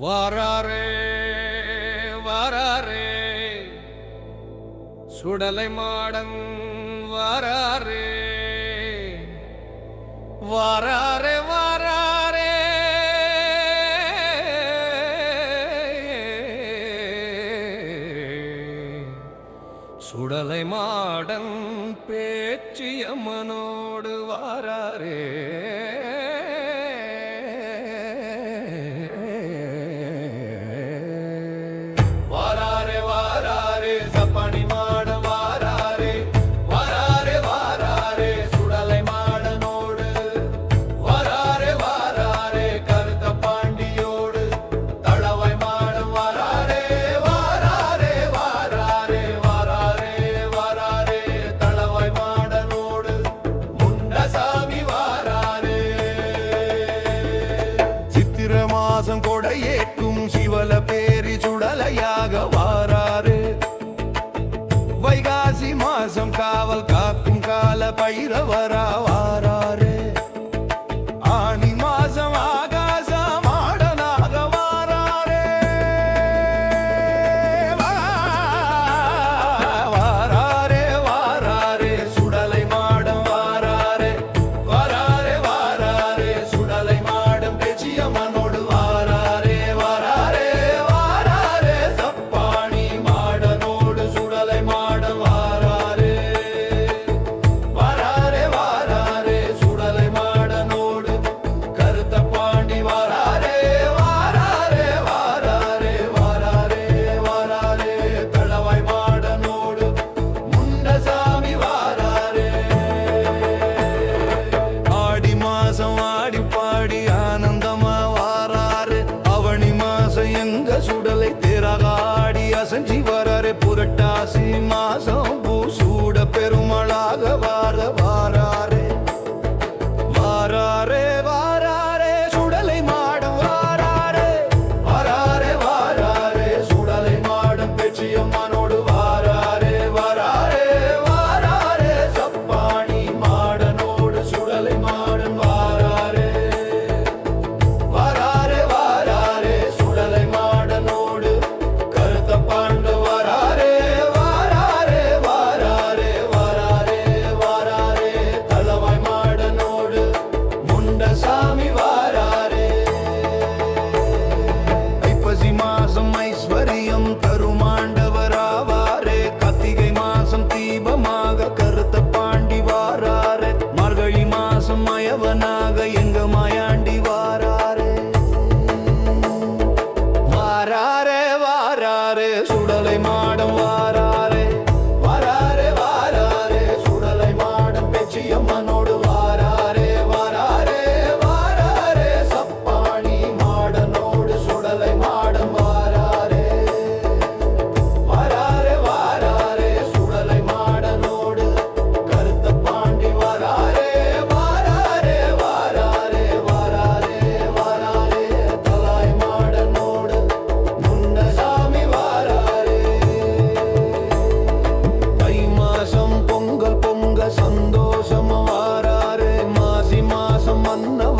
வாராரே வாராரே. சுடலை modern வாராரே. வாராரே வாராரே. சுடலை modern பேச்சியம்மனோடு வாராரே. பைரவராவா வரை புரட்டாசி மாசம் பூசூட பெருமளாக வா Anna